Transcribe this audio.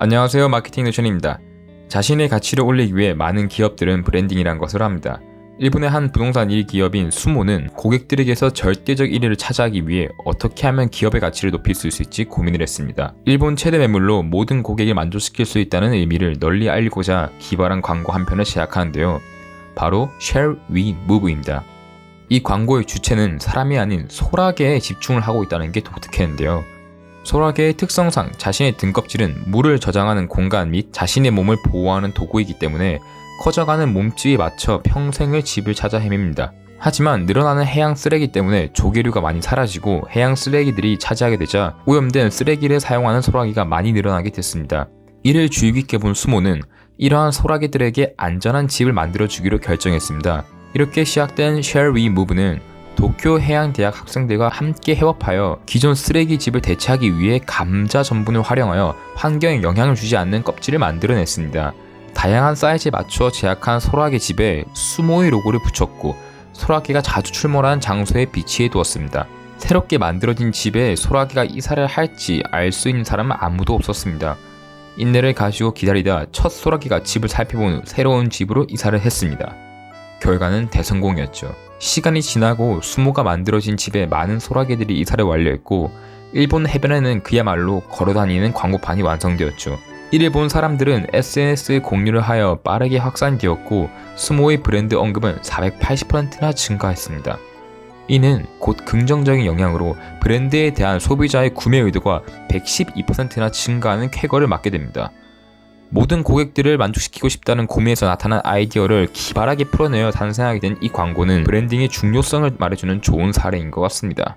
안녕하세요 마케팅 노션입니다. 자신의 가치를 올리기 위해 많은 기업들은 브랜딩이란 것을 합니다. 일본의 한 부동산 1 기업인 수모는 고객들에게서 절대적 1위를 차지하기 위해 어떻게 하면 기업의 가치를 높일 수 있을지 고민을 했습니다. 일본 최대 매물로 모든 고객을 만족시킬 수 있다는 의미를 널리 알리고자 기발한 광고 한 편을 제작하는데요. 바로 Share We Move입니다. 이 광고의 주체는 사람이 아닌 소라게에 집중을 하고 있다는 게 독특했는데요. 소라게의 특성상 자신의 등껍질은 물을 저장하는 공간 및 자신의 몸을 보호하는 도구이기 때문에 커져가는 몸집에 맞춰 평생을 집을 찾아 헤맵니다. 하지만 늘어나는 해양 쓰레기 때문에 조개류가 많이 사라지고 해양 쓰레기들이 차지하게 되자 오염된 쓰레기를 사용하는 소라기가 많이 늘어나게 됐습니다. 이를 주의 깊게 본 수모는 이러한 소라기들에게 안전한 집을 만들어 주기로 결정했습니다. 이렇게 시작된 Share We Move는 도쿄 해양대학 학생들과 함께 협업하여 기존 쓰레기 집을 대체하기 위해 감자 전분을 활용하여 환경에 영향을 주지 않는 껍질을 만들어냈습니다. 다양한 사이즈에 맞추어 제작한 소라게 집에 수모의 로고를 붙였고 소라게가 자주 출몰하는 장소에 비치해 두었습니다. 새롭게 만들어진 집에 소라게가 이사를 할지 알 수 있는 사람은 아무도 없었습니다. 인내를 가지고 기다리다 첫 소라게가 집을 살펴본 후 새로운 집으로 이사를 했습니다. 결과는 대성공이었죠. 시간이 지나고 수모가 만들어진 집에 많은 소라게들이 이사를 완료했고 일본 해변에는 그야말로 걸어다니는 광고판이 완성되었죠. 이를 본 사람들은 SNS에 공유를 하여 빠르게 확산되었고 수모의 브랜드 언급은 480%나 증가했습니다. 이는 곧 긍정적인 영향으로 브랜드에 대한 소비자의 구매 의도가 112%나 증가하는 쾌거를 맞게 됩니다. 모든 고객들을 만족시키고 싶다는 고민에서 나타난 아이디어를 기발하게 풀어내어 탄생하게 된 이 광고는 브랜딩의 중요성을 말해주는 좋은 사례인 것 같습니다.